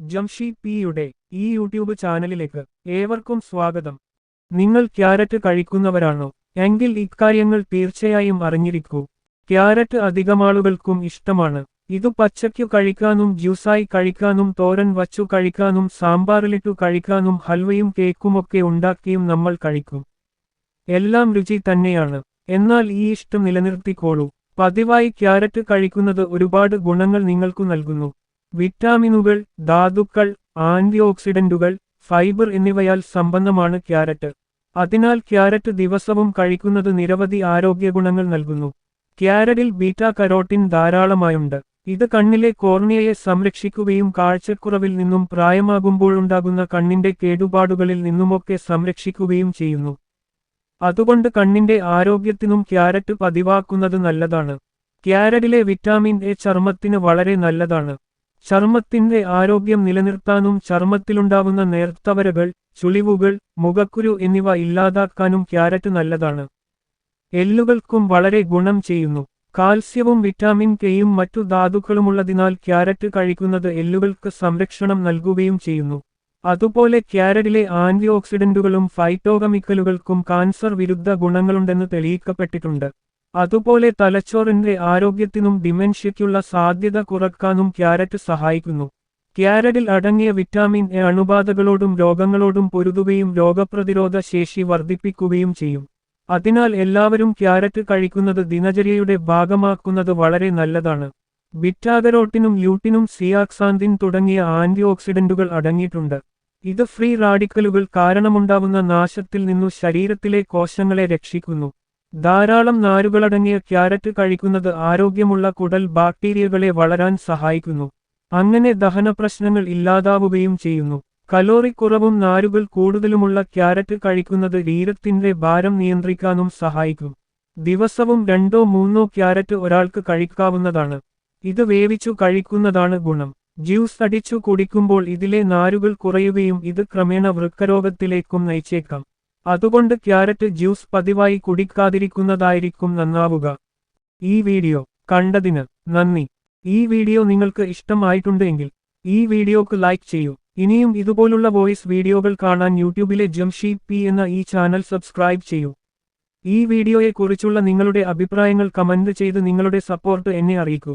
ജംഷി പിയുടെ ഈ യൂട്യൂബ് ചാനലിലേക്ക് ഏവർക്കും സ്വാഗതം. നിങ്ങൾ ക്യാരറ്റ് കഴിക്കുന്നവരാണോ? എങ്കിൽ ഇക്കാര്യങ്ങൾ തീർച്ചയായും അറിഞ്ഞിരിക്കൂ. ക്യാരറ്റ് അധികമാളുകൾക്കും ഇഷ്ടമാണ്. ഇത് പച്ചയ്ക്കു കഴിക്കാനും ജ്യൂസായി കഴിക്കാനും തോരൻ വച്ചു കഴിക്കാനും സാമ്പാറിലിട്ടു കഴിക്കാനും ഹൽവയും കേക്കുമൊക്കെ ഉണ്ടാക്കിയും നമ്മൾ കഴിക്കും. എല്ലാം രുചി തന്നെയാണ്. എന്നാൽ ഈ ഇഷ്ടം നിലനിർത്തിക്കോളൂ. പതിവായി ക്യാരറ്റ് കഴിക്കുന്നത് ഒരുപാട് ഗുണങ്ങൾ നിങ്ങൾക്കു നൽകുന്നു. വിറ്റാമിനുകൾ ധാതുക്കൾ ആന്റിഓക്സിഡന്റുകൾ ഫൈബർ എന്നിവയാൽ സമ്പന്നമാണ് ക്യാരറ്റ്. അതിനാൽ ക്യാരറ്റ് ദിവസവും കഴിക്കുന്നത് നിരവധി ആരോഗ്യ ഗുണങ്ങൾ നൽകുന്നു. ക്യാരറ്റിൽ ബീറ്റാ കരോട്ടിൻ ധാരാളമായുണ്ട്. ഇത് കണ്ണിലെ കോർണിയയെ സംരക്ഷിക്കുകയും കാഴ്ചക്കുറവിൽ നിന്നും പ്രായമാകുമ്പോഴുണ്ടാകുന്ന കണ്ണിന്റെ കേടുപാടുകളിൽ നിന്നുമൊക്കെ സംരക്ഷിക്കുകയും ചെയ്യുന്നു. അതുകൊണ്ട് കണ്ണിന്റെ ആരോഗ്യത്തിനും ക്യാരറ്റ് പതിവാക്കുന്നത് നല്ലതാണ്. ക്യാരറ്റിലെ വിറ്റാമിൻ എ ചർമ്മത്തിന് വളരെ നല്ലതാണ്. ചർമ്മത്തിന്റെ ആരോഗ്യം നിലനിർത്താനും ചർമ്മത്തിലുണ്ടാവുന്ന നേർത്തവരകൾ ചുളിവുകൾ മുഖക്കുരു എന്നിവ ഇല്ലാതാക്കാനും ക്യാരറ്റ് നല്ലതാണ്. എല്ലുകൾക്കും വളരെ ഗുണം ചെയ്യുന്നു. കാൽസ്യവും വിറ്റാമിൻ കെയും മറ്റു ധാതുക്കളുമുള്ളതിനാൽ ക്യാരറ്റ് കഴിക്കുന്നത് എല്ലുകൾക്ക് സംരക്ഷണം നൽകുകയും ചെയ്യുന്നു. അതുപോലെ ക്യാരറ്റിലെ ആന്റി ഓക്സിഡന്റുകളും ഫൈറ്റോകെമിക്കലുകൾക്കും കാൻസർ വിരുദ്ധ ഗുണങ്ങളുണ്ടെന്ന് തെളിയിക്കപ്പെട്ടിട്ടുണ്ട്. അതുപോലെ തലച്ചോറിന്റെ ആരോഗ്യത്തിനും ഡിമെൻഷ്യയ്ക്കുള്ള സാധ്യത കുറക്കാനും ക്യാരറ്റ് സഹായിക്കുന്നു. ക്യാരറ്റിൽ അടങ്ങിയ വിറ്റാമിൻ എ അണുബാധകളോടും രോഗങ്ങളോടും പൊരുതുകയും രോഗപ്രതിരോധ ശേഷി വർദ്ധിപ്പിക്കുകയും ചെയ്യും. അതിനാൽ എല്ലാവരും ക്യാരറ്റ് കഴിക്കുന്നത് ദിനചര്യയുടെ ഭാഗമാക്കുന്നത് വളരെ നല്ലതാണ്. ബിറ്റാഗരോട്ടിനും ല്യൂട്ടിനും സിയാക്സാന്തിൻ തുടങ്ങിയ ആന്റി ഓക്സിഡന്റുകൾ അടങ്ങിയിട്ടുണ്ട്. ഇത് ഫ്രീ റാഡിക്കലുകൾ കാരണമുണ്ടാവുന്ന നാശത്തിൽ നിന്നു ശരീരത്തിലെ കോശങ്ങളെ രക്ഷിക്കുന്നു. ധാരാളം നാരുകളടങ്ങിയ ക്യാരറ്റ് കഴിക്കുന്നത് ആരോഗ്യമുള്ള കുടൽ ബാക്ടീരിയകളെ വളരാൻ സഹായിക്കുന്നു. അങ്ങനെ ദഹന പ്രശ്നങ്ങൾ ഇല്ലാതാവുകയും ചെയ്യുന്നു. കലോറി കുറവും നാരുകൾ കൂടുതലുമുള്ള ക്യാരറ്റ് കഴിക്കുന്നത് ശരീരത്തിന്റെ ഭാരം നിയന്ത്രിക്കാനും സഹായിക്കും. ദിവസവും രണ്ടോ മൂന്നോ ക്യാരറ്റ് ഒരാൾക്ക് കഴിക്കാവുന്നതാണ്. ഇത് വേവിച്ചു കഴിക്കുന്നതാണ് ഗുണം. ജ്യൂസ് അടിച്ചു കുടിക്കുമ്പോൾ ഇതിലെ നാരുകൾ കുറയുകയും ഇത് ക്രമേണ വൃക്കരോഗത്തിലേക്കും നയിച്ചേക്കാം. അതുകൊണ്ട് ക്യാരറ്റ് ജ്യൂസ് പതിവായി കുടിക്കാതിരിക്കുന്നതായിരിക്കും നന്നാവുക. ഈ വീഡിയോ കണ്ടതിന് നന്ദി. ഈ വീഡിയോ നിങ്ങൾക്ക് ഇഷ്ടമായിട്ടുണ്ടെങ്കിൽ ഈ വീഡിയോക്ക് ലൈക്ക് ചെയ്യൂ. ഇനിയും ഇതുപോലുള്ള വോയിസ് വീഡിയോകൾ കാണാൻ യൂട്യൂബിലെ ജംഷി പി എന്ന ഈ ചാനൽ സബ്സ്ക്രൈബ് ചെയ്യൂ. ഈ വീഡിയോയെക്കുറിച്ചുള്ള നിങ്ങളുടെ അഭിപ്രായങ്ങൾ കമന്റ് ചെയ്ത് നിങ്ങളുടെ സപ്പോർട്ട് എന്നെ അറിയിക്കൂ.